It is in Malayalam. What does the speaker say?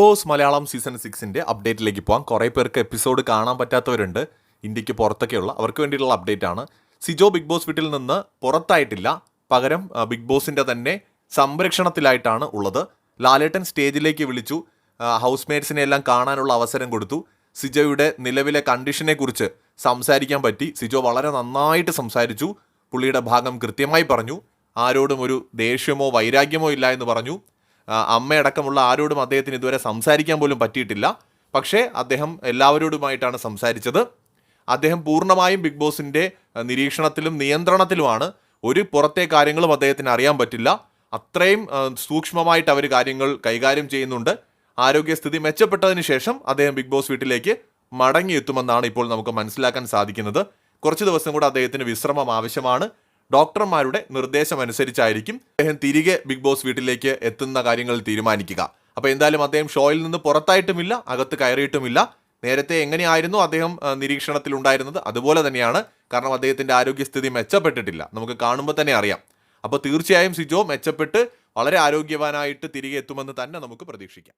ബോസ് മലയാളം സീസൺ സിക്സിന്റെ അപ്ഡേറ്റിലേക്ക് പോകാം കുറേ പേർക്ക് എപ്പിസോഡ് കാണാൻ പറ്റാത്തവരുണ്ട്. ഇന്ത്യയ്ക്ക് പുറത്തൊക്കെയുള്ള അവർക്ക് വേണ്ടിയിട്ടുള്ള അപ്ഡേറ്റ് ആണ്. സിജോ ബിഗ് ബോസ് വീട്ടിൽ നിന്ന് പുറത്തായിട്ടില്ല. പകരം ബിഗ് ബോസിന്റെ തന്നെ സംരക്ഷണത്തിലായിട്ടാണ് ഉള്ളത്. ലാലേട്ടൻ സ്റ്റേജിലേക്ക് വിളിച്ചു. ഹൗസ് മേറ്റ്സിനെ എല്ലാം കാണാനുള്ള അവസരം കൊടുത്തു. സിജോയുടെ നിലവിലെ കണ്ടീഷനെക്കുറിച്ച് സംസാരിക്കാൻ പറ്റി. സിജോ വളരെ നന്നായിട്ട് സംസാരിച്ചു. പുള്ളിയുടെ ഭാഗം കൃത്യമായി പറഞ്ഞു. ആരോടും ഒരു ദേഷ്യമോ വൈരാഗ്യമോ ഇല്ല എന്ന് പറഞ്ഞു. അമ്മയടക്കമുള്ള ആരോടും അദ്ദേഹത്തിന് ഇതുവരെ സംസാരിക്കാൻ പോലും പറ്റിയിട്ടില്ല. പക്ഷേ അദ്ദേഹം എല്ലാവരോടുമായിട്ടാണ് സംസാരിച്ചത്. അദ്ദേഹം പൂർണമായും ബിഗ് ബോസിന്റെ നിരീക്ഷണത്തിലും നിയന്ത്രണത്തിലുമാണ്. ഒരു പുറത്തെ കാര്യങ്ങളും അദ്ദേഹത്തിന് അറിയാൻ പറ്റില്ല. അത്രയും സൂക്ഷ്മമായിട്ട് അവർ കാര്യങ്ങൾ കൈകാര്യം ചെയ്യുന്നുണ്ട്. ആരോഗ്യസ്ഥിതി മെച്ചപ്പെട്ടതിന് ശേഷം അദ്ദേഹം ബിഗ് ബോസ് വീട്ടിലേക്ക് മടങ്ങിയെത്തുമെന്നാണ് ഇപ്പോൾ നമുക്ക് മനസ്സിലാക്കാൻ സാധിക്കുന്നത്. കുറച്ച് ദിവസം കൂടെ അദ്ദേഹത്തിന് വിശ്രമം ആവശ്യമാണ്. ഡോക്ടർമാരുടെ നിർദ്ദേശം അനുസരിച്ചായിരിക്കും അദ്ദേഹം തിരികെ ബിഗ് ബോസ് വീട്ടിലേക്ക് എത്തുന്ന കാര്യങ്ങൾ തീരുമാനിക്കുക. അപ്പോൾ എന്തായാലും അദ്ദേഹം ഷോയിൽ നിന്ന് പുറത്തായിട്ടുമില്ല അകത്ത് കയറിയിട്ടുമില്ല. നേരത്തെ എങ്ങനെയായിരുന്നു അദ്ദേഹം നിരീക്ഷണത്തിലുണ്ടായിരുന്നത് അതുപോലെ തന്നെയാണ് കാരണം അദ്ദേഹത്തിന്റെ ആരോഗ്യസ്ഥിതി മെച്ചപ്പെട്ടിട്ടില്ല. നമുക്ക് കാണുമ്പോൾ തന്നെ അറിയാം. അപ്പോൾ തീർച്ചയായും സിജോ മെച്ചപ്പെട്ട് വളരെ ആരോഗ്യവാനായിട്ട് തിരികെ എത്തുമെന്ന് തന്നെ നമുക്ക് പ്രതീക്ഷിക്കാം.